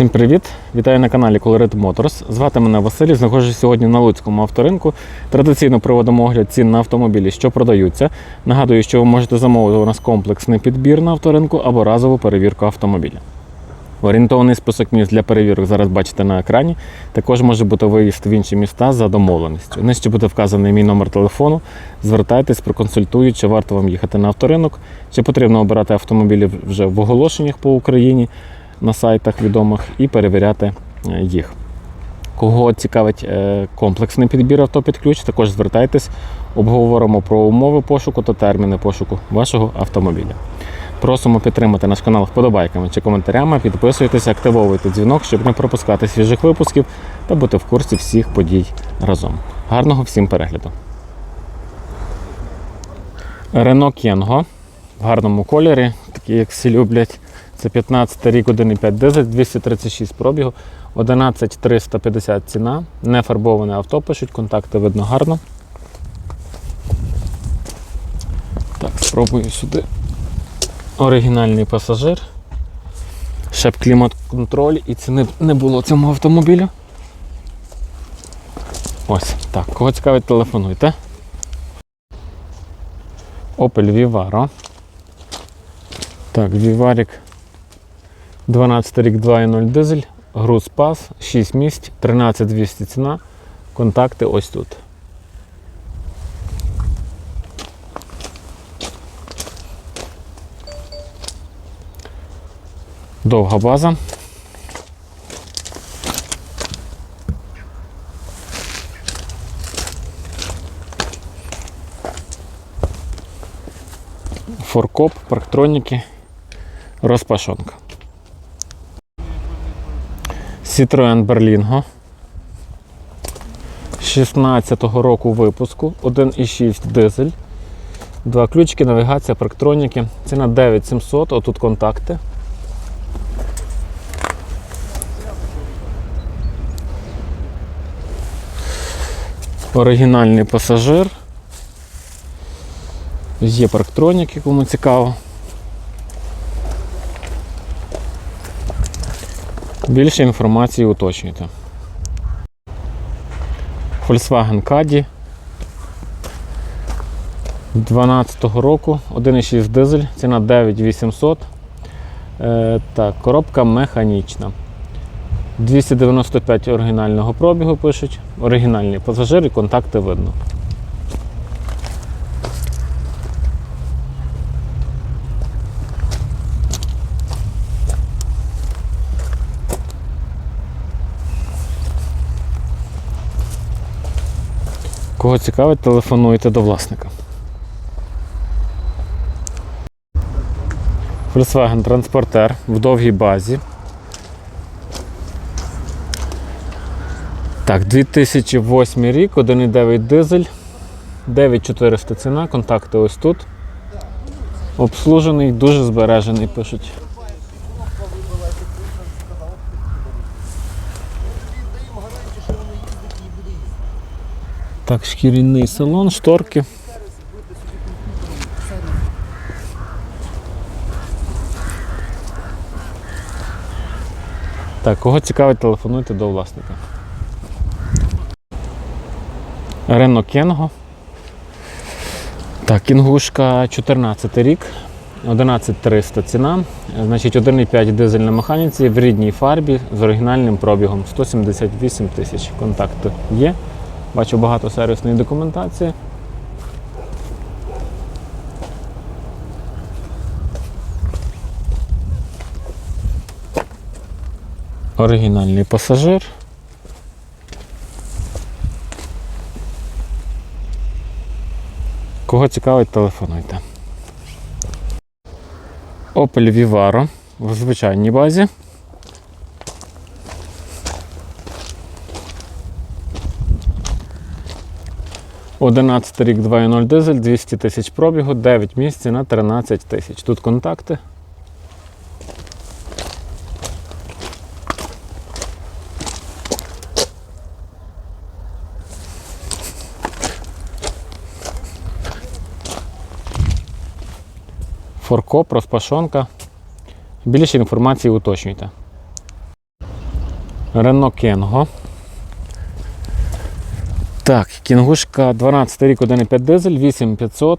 Всім привіт! Вітаю на каналі Colored Motors. Звати мене Василь. Знаходжусь сьогодні на Луцькому авторинку. Традиційно проводимо огляд цін на автомобілі, що продаються. Нагадую, що ви можете замовити у нас комплексний підбір на авторинку або разову перевірку автомобіля. Орієнтований список міст для перевірок зараз бачите на екрані. Також може бути виїзд в інші міста за домовленістю. Нижче буде вказаний мій номер телефону. Звертайтесь, проконсультують, чи варто вам їхати на авторинок, чи потрібно обирати автомобілі вже в оголошеннях по Україні на сайтах відомих і перевіряти е, їх. Кого цікавить е, комплексний підбір авто під ключ, також звертайтесь, обговоримо про умови пошуку та терміни пошуку вашого автомобіля. Просимо підтримати наш канал вподобайками чи коментарями, підписуйтесь, активовуйте дзвінок, щоб не пропускати свіжих випусків та бути в курсі всіх подій разом. Гарного всім перегляду! Рено Кенго в гарному кольорі, такі як всі люблять. Це 15 рік 1,5 дизель, 236 пробігу, 11350 ціна, не фарбоване авто пишуть, контакти видно гарно. Так, спробую сюди. Оригінальний пасажир. Ще б клімат-контроль і ціни не було цьому автомобілю. Ось, так, кого цікавить, телефонуйте. Opel Vivaro. Так, Віварік 12 рік 2.0 дизель, груз пас, 6 місць, 13200 ціна. Контакти ось тут. Довга база. Форкоп, парктроніки, розпашонка. Citroen Berlingo 16-го року випуску, 1,6 дизель. Два ключики, навігація, парктроніки. Ціна 9700, отут контакти. Оригінальний пасажир. Є парктроніки, кому цікаво. Більше інформації уточнюйте. Volkswagen Caddy 12 року, 1,6 дизель, ціна 9800. Е, так, коробка механічна. 295 оригінального пробігу пишуть. Оригінальні пасажири, контакти видно. Кого цікавить, телефонуйте до власника. Volkswagen Transporter в довгій базі. Так, 2008 рік, 1,9 дизель, 9400 ціна, контакти ось тут. Обслужений, дуже збережений, пишуть. Так, шкіряний салон, шторки. Так, кого цікавить, телефонуйте до власника. Рено Кенго. Так, кінгушка 14 рік, 11300 ціна. Значить 1,5 дизель на механіці в рідній фарбі з оригінальним пробігом 178 тисяч. Контакти є. Бачу багато сервісної документації. Оригінальний пасажир. Кого цікавить, телефонуйте. Opel Vivaro в звичайній базі. Одинадцятий рік 2.0 дизель, 200 тисяч пробігу, 9 місць на 13 тисяч. Тут контакти. Форкоп, розпашонка. Більше інформації уточнюйте. Renault Кенго. Так, кінгушка 12 рік 1,5 дизель, 8500,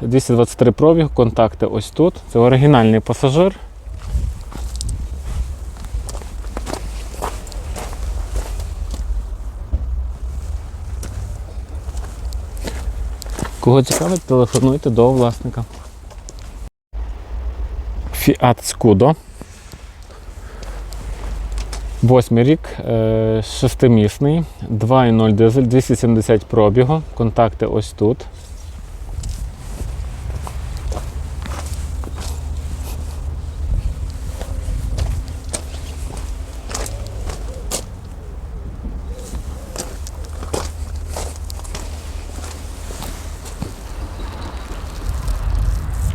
223 пробіг, контакти ось тут. Це оригінальний пасажир. Кого цікавить, телефонуйте до власника. Fiat Scudo. Восьмий рік, е, шестимісний, 2,0 дизель, 270 пробігу. Контакти ось тут.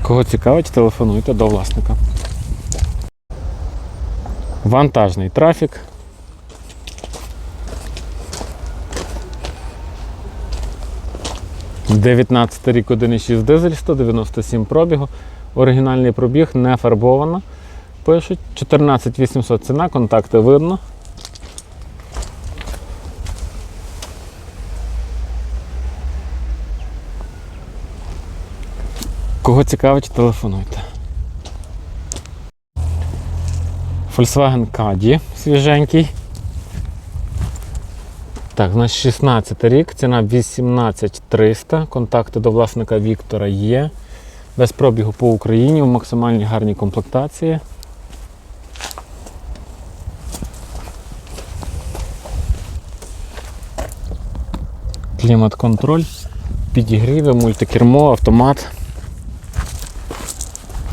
Кого цікавить, телефонуйте до власника. Вантажний трафік. Дев'ятнадцятий рік 1,6 дизель, 197 пробігу. Оригінальний пробіг не фарбовано. Пишуть 14800 ціна, контакти видно. Кого цікавить, телефонуйте. Volkswagen Caddy свіженький. Так, у нас 16 рік, ціна 18300. Контакти до власника Віктора є. Без пробігу по Україні в максимальній гарній комплектації. Клімат-контроль, підігріви, мультикермо, автомат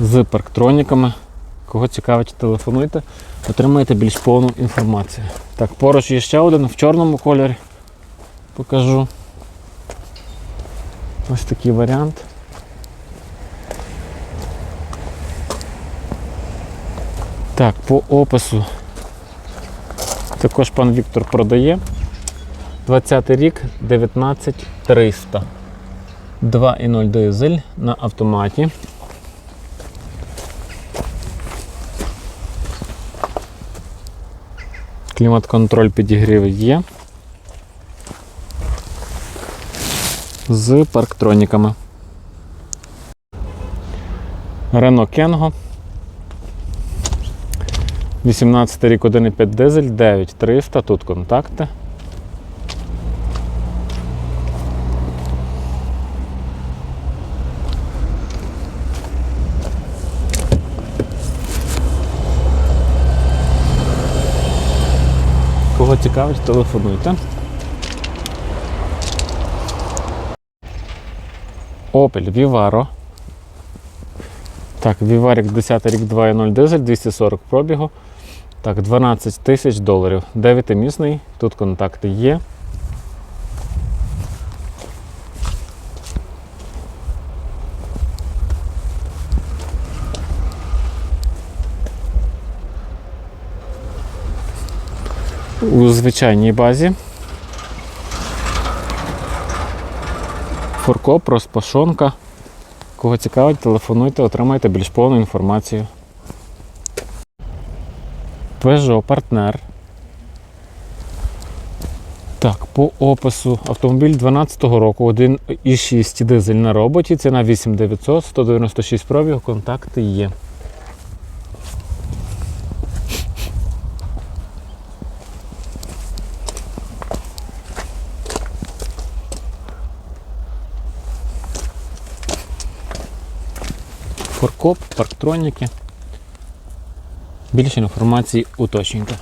з парктроніками. Кого цікавить, телефонуйте, отримаєте більш повну інформацію. Так, поруч є ще один в чорному кольорі. Покажу. Ось такий варіант. Так, по опису також пан Віктор продає. 20 рік 19300. 2,0 дизель на автоматі. Клімат-контроль підігрів є. З парктроніками. Рено Кенго. 18 рік 1,5 дизель, 9300, тут контакти. Кого цікавить, телефонуйте. Opel Vivaro. Так, Віварік 10 рік 2.0 дизель, 240 пробігу. Так, 12 тисяч доларів. 9-місний, тут контакти є. У звичайній базі. Форкоп, розпашонка. Кого цікавить, телефонуйте, отримайте більш повну інформацію. Peugeot партнер. Так, по опису автомобіль 12 року, 1,6 дизель на роботі, ціна 8900, 196 пробіг, контакти є. Форкоп, парктроніки. Більше інформації уточнюйте.